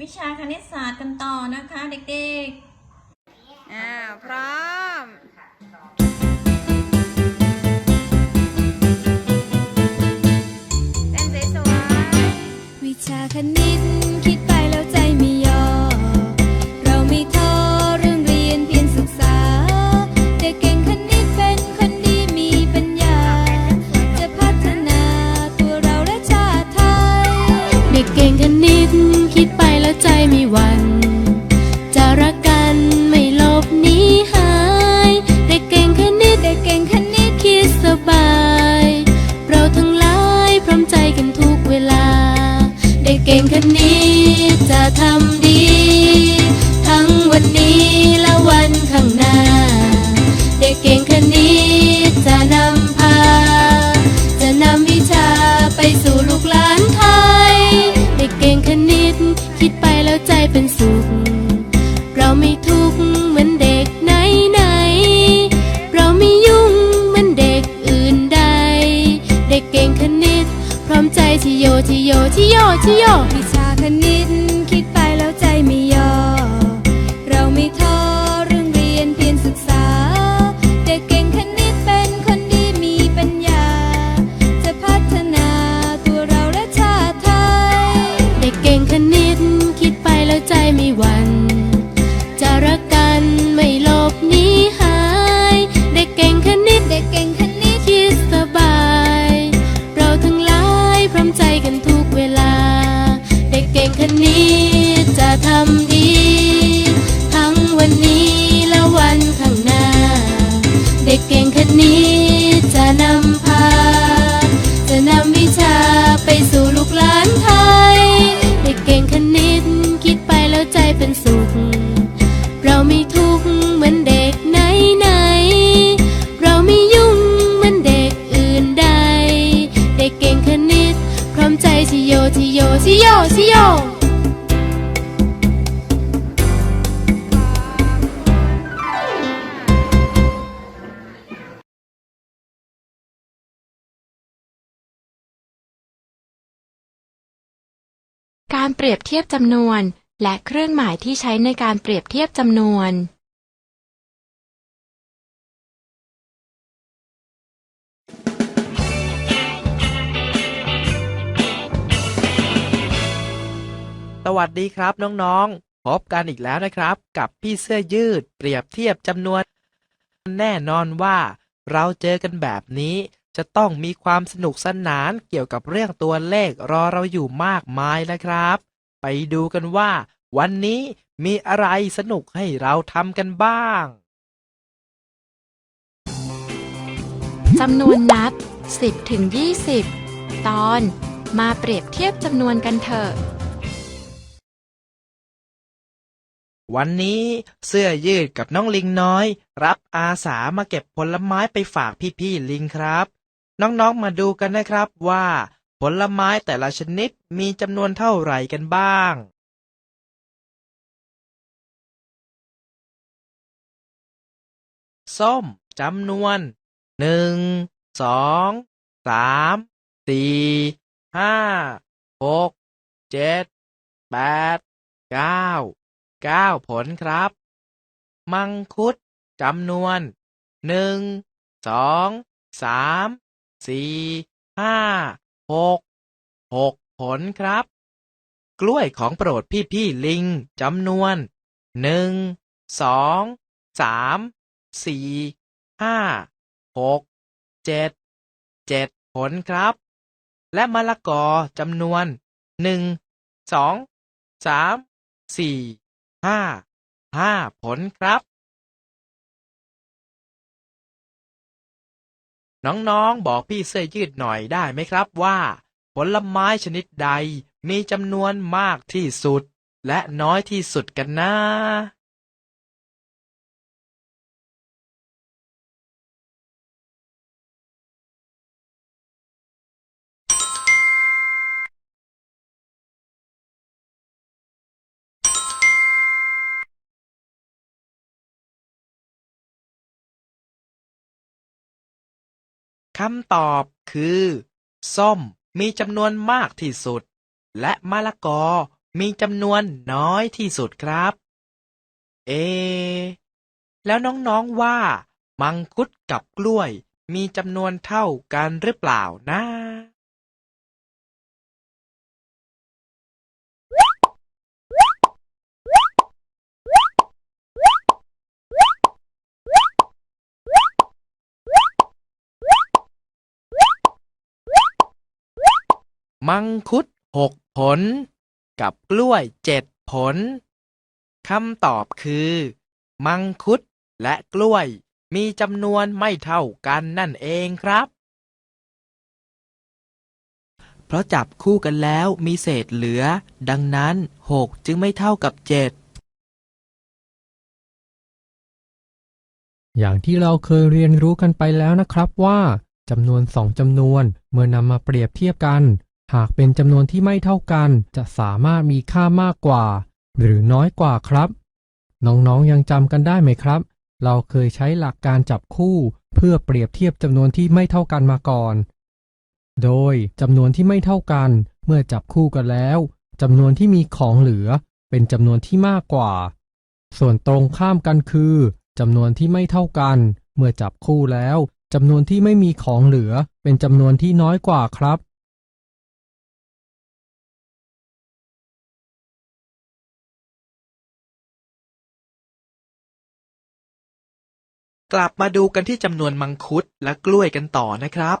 วิชาคณิตศาสตร์กันต่อนะคะเด็กอ่าพร้อม เต้นสวยๆวิชาคณิตคิด การเปรียบเทียบจำนวน และเครื่องหมายที่ใช้ในการเปรียบเทียบจำนวน สวัสดีครับน้องๆ พบกันอีกแล้วนะครับ กับพี่เสื้อยืดเปรียบเทียบจำนวน แน่นอนว่าเราเจอกันแบบนี้ จะต้องมีความสนุกสนานเกี่ยวกับเรื่องตัวเลขรอเราอยู่มากมายนะครับ ไปดูกันว่า วันนี้มีอะไรสนุกให้เราทำกันบ้างจำนวนนับ 10ถึง20 ตอน มาเปรียบเทียบจำนวนกันเถอะ วันนี้เสื้อยืดกับน้องลิงน้อย รับอาสามาเก็บผลไม้ไปฝากพี่ๆลิงครับ น้องๆ มาดูกันนะครับว่า ผลไม้แต่ละชนิดมีจำนวนเท่าไหร่กันบ้าง ส้มจำนวนหนึ่งสองสามสี่ห้าหกเจ็ดแปดเก้าเก้าผลครับ มังคุดจำนวนหนึ่งสองสาม สี่ห้าหกหกผลครับ กล้วยของโปรดพี่ๆลิงจำนวนหนึ่งสองสามสี่ห้าหกเจ็ดเจ็ดผลครับ และมะละกอจำนวนหนึ่งสองสามสี่ห้าห้าผลครับ น้องๆ บอกพี่เสื้อยืดหน่อยได้ไหมครับว่า ผลไม้ชนิดใดมีจำนวนมากที่สุด และน้อยที่สุดกันนะ คำตอบคือ ส้มมีจำนวนมากที่สุด และมะละกอมีจำนวนน้อยที่สุดครับ เอ แล้วน้องๆว่า มังคุดกับกล้วยมีจำนวนเท่ากันหรือเปล่านะ มังคุดหกผล กับกล้วยเจ็ดผลคำตอบคือ มังคุดและกล้วยมีจำนวนไม่เท่ากันนั่นเองครับ เพราะจับคู่กันแล้วมีเศษเหลือ ดังนั้นหกจึงไม่เท่ากับเจ็ดอย่างที่เราเคยเรียนรู้กันไปแล้วนะครับว่าจำนวนสองจำนวนเมื่อนำมาเปรียบเทียบกัน หากเป็นจำนวนที่ไม่เท่ากัน จะสามารถมีค่ามากกว่า หรือน้อยกว่าครับ น้องๆยังจำกันได้ไหมครับ เราเคยใช้หลักการจับคู่เพื่อเปรียบเทียบจำนวนที่ไม่เท่ากันมาก่อน โดยจำนวนที่ไม่เท่ากัน เมื่อจับคู่กันแล้วจำนวนที่มีของเหลือ เป็นจำนวนที่มากกว่า ส่วนตรงข้ามกันคือจำนวนที่ไม่เท่ากัน เมื่อจับคู่แล้วจำนวนที่ไม่มีของเหลือ เป็นจำนวนที่น้อยกว่าครับ กลับมาดูกันที่จำนวนมังคุดและกล้วยกันต่อนะครับ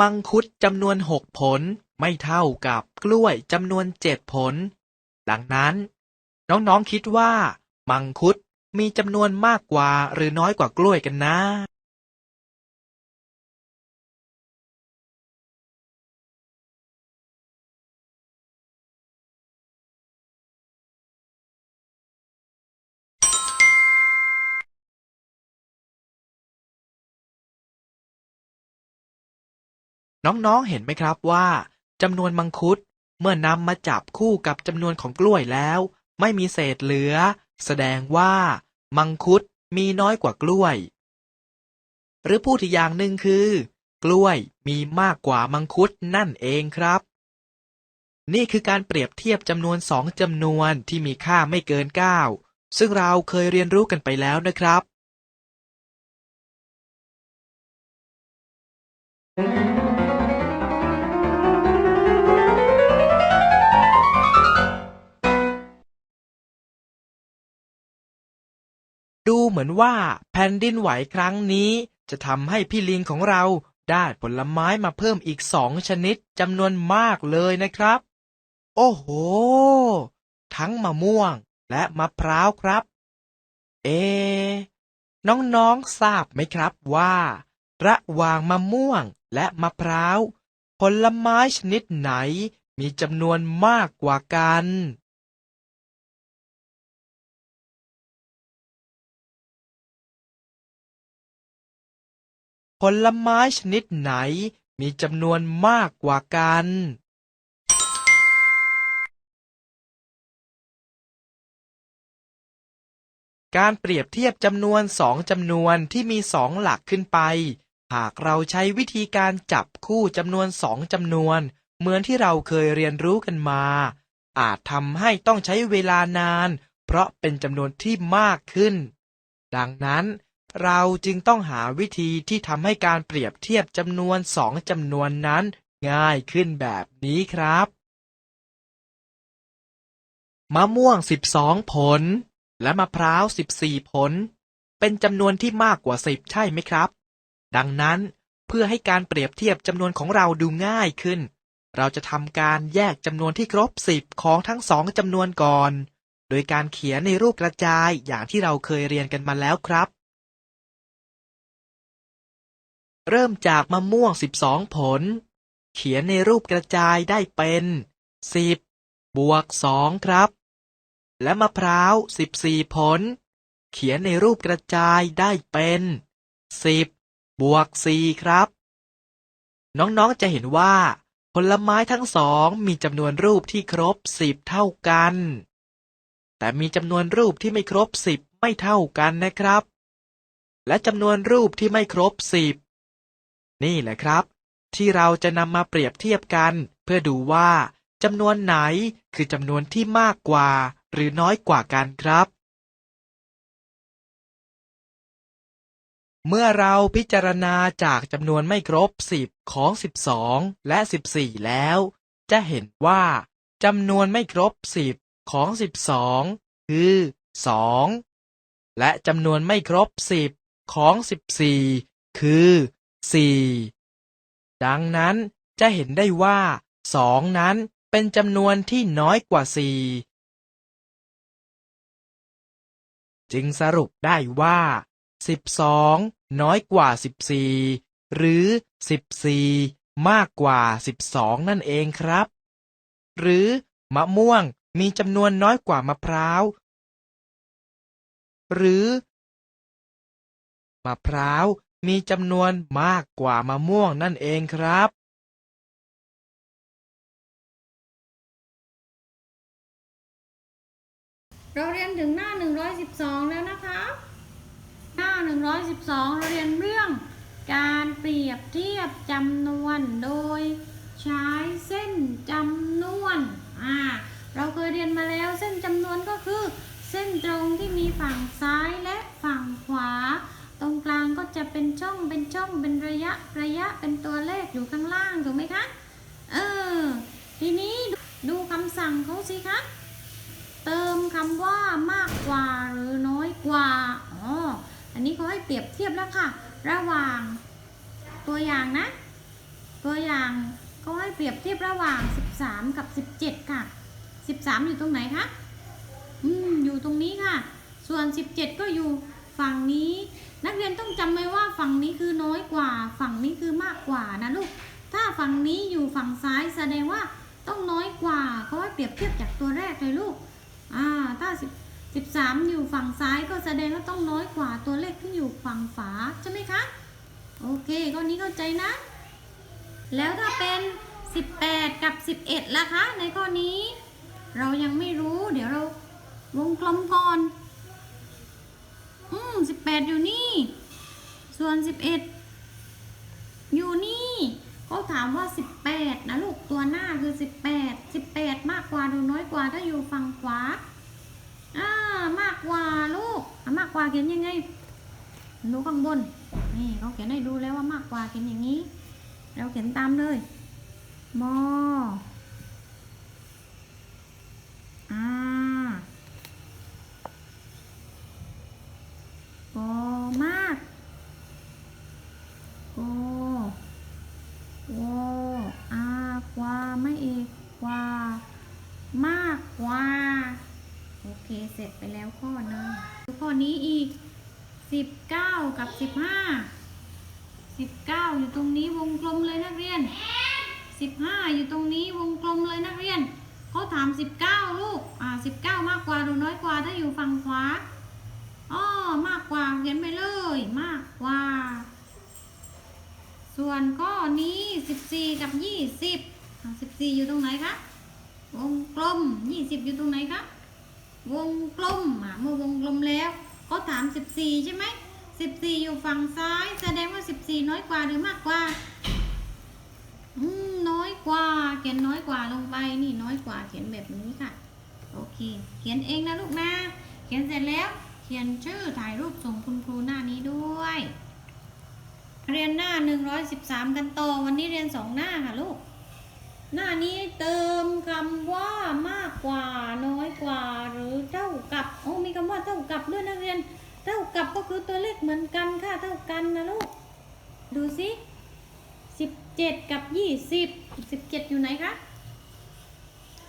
มังคุดจำนวนหกผลไม่เท่ากับกล้วยจำนวนเจ็ดผลดังนั้น น้องๆคิดว่า มังคุดมีจำนวนมากกว่าหรือน้อยกว่ากล้วยกันนะ น้องๆเห็นไหมครับว่าจำนวนมังคุดเมื่อนำมาจับคู่กับจำนวนของกล้วยแล้ว ไม่มีเศษเหลือ แสดงว่า มังคุดมีน้อยกว่ากล้วย หรือพูดอีกอย่างหนึ่งคือ กล้วยมีมากกว่ามังคุดนั่นเองครับ นี่คือการเปรียบเทียบจำนวนสองจำนวนที่มีค่าไม่เกิน 9 ซึ่งเราเคยเรียนรู้กันไปแล้วนะครับดู เหมือนว่าแผ่นดินไหวครั้งนี้ จะทำให้พี่ลิงของเราได้ผลไม้มาเพิ่มอีกสองชนิดจำนวนมากเลยนะครับ โอ้โห ทั้งมะม่วงและมะพร้าวครับ เอ น้องๆทราบไหมครับว่า ระหว่างมะม่วงและมะพร้าว ผลไม้ชนิดไหนมีจำนวนมากกว่ากัน ลไม้ชนิดไหนมีจำนวนมากกว่ากัน การเปรียบเทียบจำนวนสองจำนวนที่มีสองหลักขึ้นไป หากเราใช้วิธีการจับคู่จำนวนสองจำนวน เหมือนที่เราเคยเรียนรู้กันมา อาจทำให้ต้องใช้เวลานาน เพราะเป็นจำนวนที่มากขึ้น ดังนั้น เราจึงต้องหาวิธีที่ทำให้การเปรียบเทียบจำนวนสองจำนวนนั้นง่ายขึ้นแบบนี้ครับ มะม่วง 12 ผล และมะพร้าว 14 ผล เป็นจำนวนที่มากกว่า 10 ใช่ไหมครับ ดังนั้นเพื่อให้การเปรียบเทียบจำนวนของเราดูง่ายขึ้น เราจะทำการแยกจำนวนที่ครบ 10 ของทั้งสองจำนวนก่อน โดยการเขียนในรูปกระจายอย่างที่เราเคยเรียนกันมาแล้วครับ เริ่มจากมะม่วง12ผล เขียนในรูปกระจายได้เป็น10บวก2ครับ และมะพร้าว14ผล เขียนในรูปกระจายได้เป็น10บวก4ครับ น้องๆจะเห็นว่า ผลไม้ทั้งสองมีจำนวนรูปที่ครบ10เท่ากัน แต่มีจำนวนรูปที่ไม่ครบ10ไม่เท่ากันนะครับ และจำนวนรูปที่ไม่ครบ10 นี่แหละครับ ที่เราจะนำมาเปรียบเทียบกัน เพื่อดูว่าจำนวนไหนคือจำนวนที่มากกว่า หรือน้อยกว่ากันครับ เมื่อเราพิจารณาจากจำนวนไม่ครบ 10 ของ 12 และ 14 แล้ว จะเห็นว่าจำนวนไม่ครบ 10 ของ 12 คือ 2 และจำนวนไม่ครบ 10 ของ 14 คือ 4 ดังนั้นจะเห็นได้ว่า 2 นั้นเป็นจำนวนที่น้อยกว่า 4 จึงสรุปได้ว่า 12 น้อยกว่า 14 หรือ 14 มากกว่า 12 นั่นเองครับ หรือมะม่วงมีจำนวนน้อยกว่ามะพร้าว หรือ มะพร้าว มีจำนวนมากกว่ามะม่วงนั่นเองครับเราเรียนถึงหน้า 112 แล้วนะคะ หน้า 112 เราเรียนเรื่องการเปรียบเทียบจำนวนโดยใช้เส้นจำนวน อ่า เราเคยเรียนมาแล้วเส้นจำนวนก็คือ เส้นตรงที่มีฝั่งซ้ายและฝั่งขวา ตรงกลางก็จะเป็นช่องเป็นช่องเป็นระยะระยะเป็นตัวเลขอยู่ข้างล่างถูกไหมคะเออทีนี้ดูคำสั่งเขาสิคะเติมคำว่ามากกว่าหรือน้อยกว่าอ๋ออันนี้เขาให้เปรียบเทียบแล้วค่ะ ระหว่างตัวอย่างนะ ตัวอย่างเขาให้เปรียบเทียบระหว่าง 13 กับ 17 ค่ะ 13 อยู่ตรงไหนคะอืมอยู่ตรงนี้ค่ะ ส่วน 17 ก็อยู่ ฝั่งนี้ นักเรียนต้องจำไว้ว่าฝั่งนี้คือน้อยกว่า ฝั่งนี้คือมากกว่านะลูก ถ้าฝั่งนี้อยู่ฝั่งซ้ายแสดงว่าต้องน้อยกว่าเขาให้เปรียบเทียบจากตัวแรกเลยลูก อ่า ถ้าสิบสิบสามอยู่ฝั่งซ้ายก็แสดงว่าต้องน้อยกว่าตัวเลขที่อยู่ฝั่งฝาใช่ไหมคะ โอเคข้อนี้เข้าใจนะ แล้วถ้าเป็น18กับ11ล่ะคะ ในข้อนี้ เรายังไม่รู้ เดี๋ยวเราวงกลมก่อน อืม18อยู่นี่ ส่วน11อยู่นี่เขาถามว่า18นะลูกตัวหน้าคือ18 18มากกว่าหรือน้อยกว่าถ้าอยู่ฝั่งขวาอ่ามากกว่าลูกมากกว่าเขียนยังไงดูข้างบนนี่เขาเขียนให้ดูแล้วว่ามากกว่าเขียนอย่างนี้ เราเขียนตามเลยมออ่ากอมากกอวออากว่าไม่เอกกว่า มากกว่า โอเค เสร็จไปแล้วข้อหนึงดูข้อนี้อีก 19 กับ 15 19 อยู่ตรงนี้ วงกลมเลยนักเรียน 15 อยู่ตรงนี้วงกลมเลยนักเรียนเขาถาม 19 ลูก อ่า 19 มากกว่าหรือน้อยกว่าถ้าอยู่ฝั่งขวาอ้อมากกว่าเขียนไปเลย มากกว่า ส่วนข้อนี้ 14 กับ 20อ่า14 อยู่ตรงไหนคะ วงกลม 20 อยู่ตรงไหนคะ วงกลมอะเมื่อวงกลมแล้วก็ถาม 14 ใช่ไหม 14 อยู่ฝั่งซ้าย แสดงว่า 14 น้อยกว่าหรือมากกว่า อืม น้อยกว่า เขียนน้อยกว่าลงไป นี่น้อยกว่า เขียนแบบนี้ค่ะ โอเค เขียนเองนะลูกนะ เขียนเสร็จแล้ว เขียนชื่อถ่ายรูปส่งคุณครูหน้านี้ด้วย เรียนหน้า 113 กันต่อ วันนี้เรียน 2 หน้าค่ะลูก หน้านี้เติมคำว่ามากกว่า น้อยกว่า หรือเท่ากับ โอ้มีคำว่าเท่ากับด้วยนักเรียน เท่ากับก็คือตัวเลขเหมือนกันค่ะเท่ากันนะลูก ดูสิสิบเจ็ดกับยี่สิบสิบเจ็ดอยู่ไหนคะ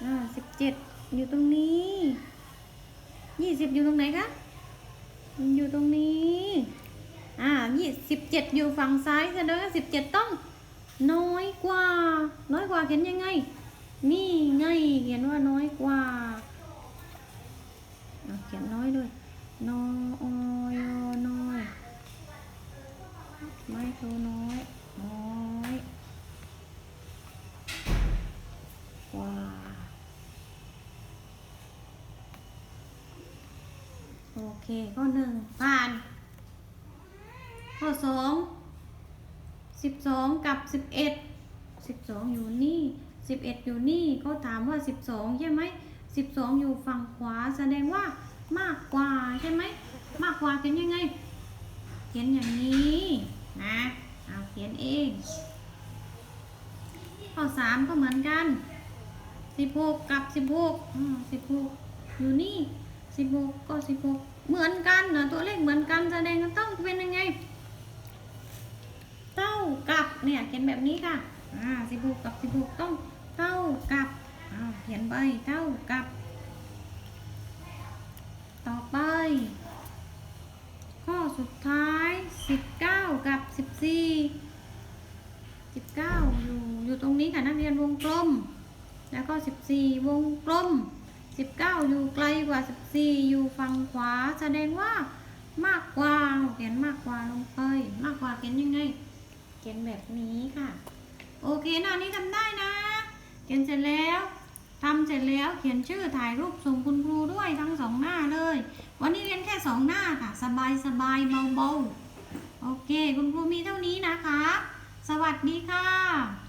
อ่าสิบเจ็ดอยู่ตรงนี้ยี่สิบอยู่ตรงไหนคะ อยู่ตรงนี้ อ่ายี่สิบเจ็ดอยู่ฝั่งซ้ายแสดงว่าสิบเจ็ดต้อง น้อยกว่า น้อยกว่าเขียนยังไง นี่ไงเขียนว่าน้อยกว่าเขียนน้อยด้วยน้อย ไม่โทน้อย น้อยกว่าโอเค ข้อหนึ่งผ่าน ข้อสองสิบสองกับสิบเอ็ดสิบสองอยู่นี่11อยู่นี่ก็ถามว่า12ใช่ไหม12อยู่ฝั่งขวาแสดงว่ามากกว่าใช่ไหมมากกว่าเขียนยังไงเขียนอย่างนี้ นะเอาเขียนเองข้อสามก็เหมือนกันสิบหกกับสิบหกสิบหกอยู่นี่สิบหกก็สิบหกเหมือนกันนะตัวเลขเหมือนกันแสดงว่าต้องเป็นยังไงเท่ากับเนี่ยเขียนแบบนี้ค่ะอ่าสิบหกกับสิบหกต้องเท่ากับอ้าเขียนไปเท่ากับ ต่อไป ข้อสุดท้ายสิบเก้า กับสิบสี่สิบเก้าอยู่อยู่ตรงนี้ค่ะนักเรียนวงกลม แล้วก็สิบสี่วงกลมสิบเก้าอยู่ไกลกว่าสิบสี่อยู่ฝั่งขวาแสดงว่ามากกว่าเขียนมากกว่าลงไปมากกว่าเขียนยังไงเขียนแบบนี้ค่ะ โอเคหน้านี้ทำได้นะ เขียนเสร็จแล้วทำเสร็จแล้วเขียนชื่อถ่ายรูปส่งคุณครูด้วยทั้งสองหน้าเลย วันนี้เรียนแค่สองหน้าค่ะ สบายสบายเบาๆ โอเค คุณครูมีเท่านี้นะคะ สวัสดีค่ะ